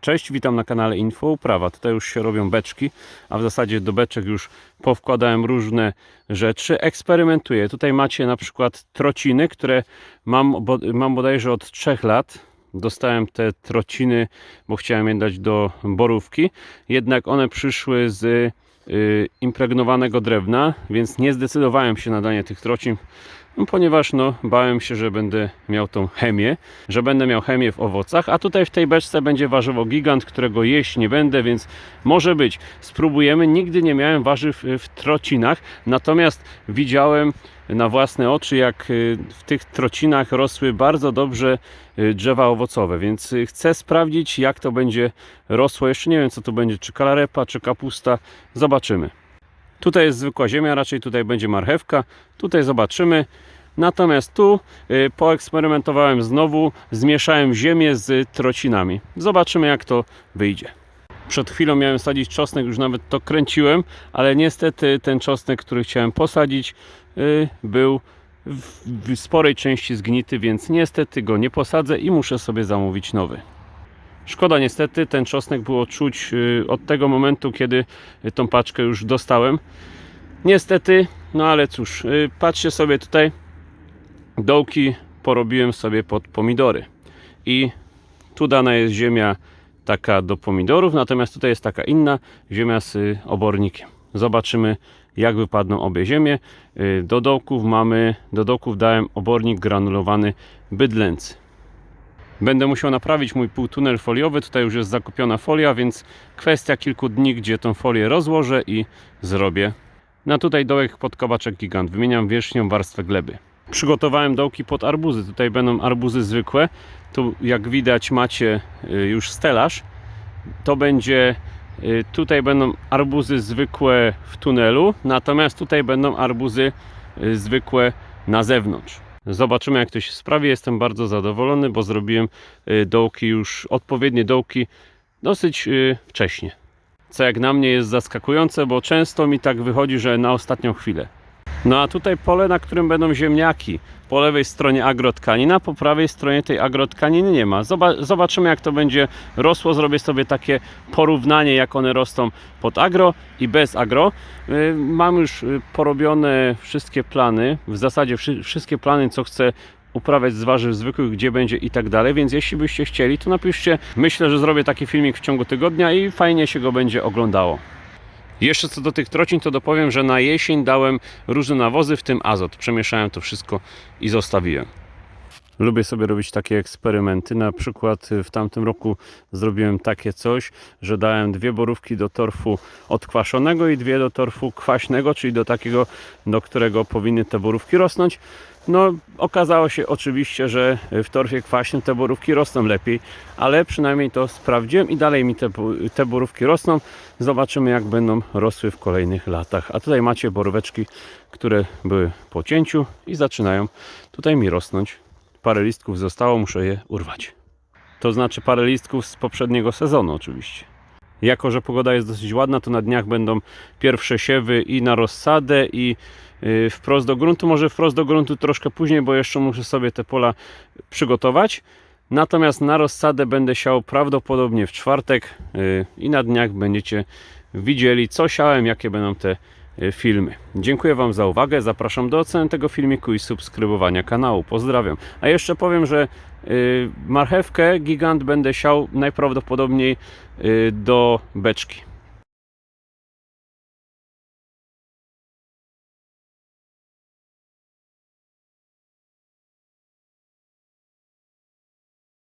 Cześć, witam na kanale Info Uprawa. Tutaj już się robią beczki, a w zasadzie do beczek już powkładałem różne rzeczy. Eksperymentuję. Tutaj macie na przykład trociny, które mam, bo, mam bodajże od 3 lat. Dostałem te trociny, bo chciałem je dać do borówki. Jednak one przyszły z y, impregnowanego drewna, więc nie zdecydowałem się na danie tych trocin, ponieważ no, bałem się, że będę miał tą chemię, że będę miał chemię w owocach, a tutaj w tej beczce będzie warzywo gigant, którego jeść nie będę, więc może być. Spróbujemy. Nigdy nie miałem warzyw y, w trocinach, natomiast widziałem na własne oczy, jak y, w tych trocinach rosły bardzo dobrze y, drzewa owocowe, więc chcę sprawdzić, jak to będzie rosło. Jeszcze nie wiem, co to będzie, czy kalarepa, czy kapusta. Zobaczymy. Tutaj jest zwykła ziemia, raczej tutaj będzie marchewka. Tutaj zobaczymy. Natomiast tu y, poeksperymentowałem znowu, zmieszałem ziemię z trocinami. Zobaczymy jak to wyjdzie. Przed chwilą miałem sadzić czosnek, już nawet to kręciłem, ale niestety ten czosnek, który chciałem posadzić, y, był w, w sporej części zgnity, więc niestety go nie posadzę i muszę sobie zamówić nowy. Szkoda niestety, ten czosnek było czuć y, od tego momentu, kiedy tą paczkę już dostałem. Niestety, no ale cóż, y, patrzcie sobie tutaj, dołki porobiłem sobie pod pomidory. I tu dana jest ziemia taka do pomidorów, natomiast tutaj jest taka inna ziemia z y, obornikiem. Zobaczymy jak wypadną obie ziemie. Do dołków mamy, do dołków dałem obornik granulowany bydlęcy. Będę musiał naprawić mój półtunel foliowy. Tutaj już jest zakupiona folia, więc kwestia kilku dni, gdzie tą folię rozłożę i zrobię. Na tutaj dołek pod kabaczek gigant. Wymieniam wierzchnią warstwę gleby. Przygotowałem dołki pod arbuzy. Tutaj będą arbuzy zwykłe. Tu jak widać macie y, już stelaż. To będzie y, tutaj będą arbuzy zwykłe w tunelu, natomiast tutaj będą arbuzy y, zwykłe na zewnątrz. Zobaczymy jak to się sprawi. Jestem bardzo zadowolony, bo zrobiłem y, dołki już, odpowiednie dołki dosyć y, wcześnie. Co jak na mnie jest zaskakujące, bo często mi tak wychodzi, że na ostatnią chwilę. No a tutaj pole, na którym będą ziemniaki. Po lewej stronie agrotkanina, po prawej stronie tej agrotkaniny nie ma. Zoba- Zobaczymy jak to będzie rosło. Zrobię sobie takie porównanie jak one rosną pod agro i bez agro. Y, Mam już y, porobione wszystkie plany, w zasadzie wszy- wszystkie plany co chcę uprawiać z warzyw zwykłych, gdzie będzie i tak dalej, więc jeśli byście chcieli, to napiszcie. Myślę, że zrobię taki filmik w ciągu tygodnia i fajnie się go będzie oglądało. Jeszcze co do tych trocin, to dopowiem, że na jesień dałem różne nawozy, w tym azot. Przemieszałem to wszystko i zostawiłem. Lubię sobie robić takie eksperymenty. Na przykład y, w tamtym roku zrobiłem takie coś, że dałem dwie borówki do torfu odkwaszonego i dwie do torfu kwaśnego, czyli do takiego, do którego powinny te borówki rosnąć. No, okazało się oczywiście, że w torfie kwaśnym te borówki rosną lepiej, ale przynajmniej to sprawdziłem i dalej mi te, te borówki rosną. Zobaczymy, jak będą rosły w kolejnych latach. A tutaj macie boróweczki, które były po cięciu i zaczynają tutaj mi rosnąć. Parę listków zostało, muszę je urwać. To znaczy parę listków z poprzedniego sezonu, oczywiście. Jako, że pogoda jest dosyć ładna, to na dniach będą pierwsze siewy i na rozsadę, i yy, wprost do gruntu. Może wprost do gruntu troszkę później, bo jeszcze muszę sobie te pola przygotować. Natomiast na rozsadę będę siał prawdopodobnie w czwartek yy, i na dniach będziecie widzieli, co siałem, jakie będą te filmy. Dziękuję Wam za uwagę. Zapraszam do oceny tego filmiku i subskrybowania kanału. Pozdrawiam. A jeszcze powiem, że yy, marchewkę gigant będę siał najprawdopodobniej yy, do beczki.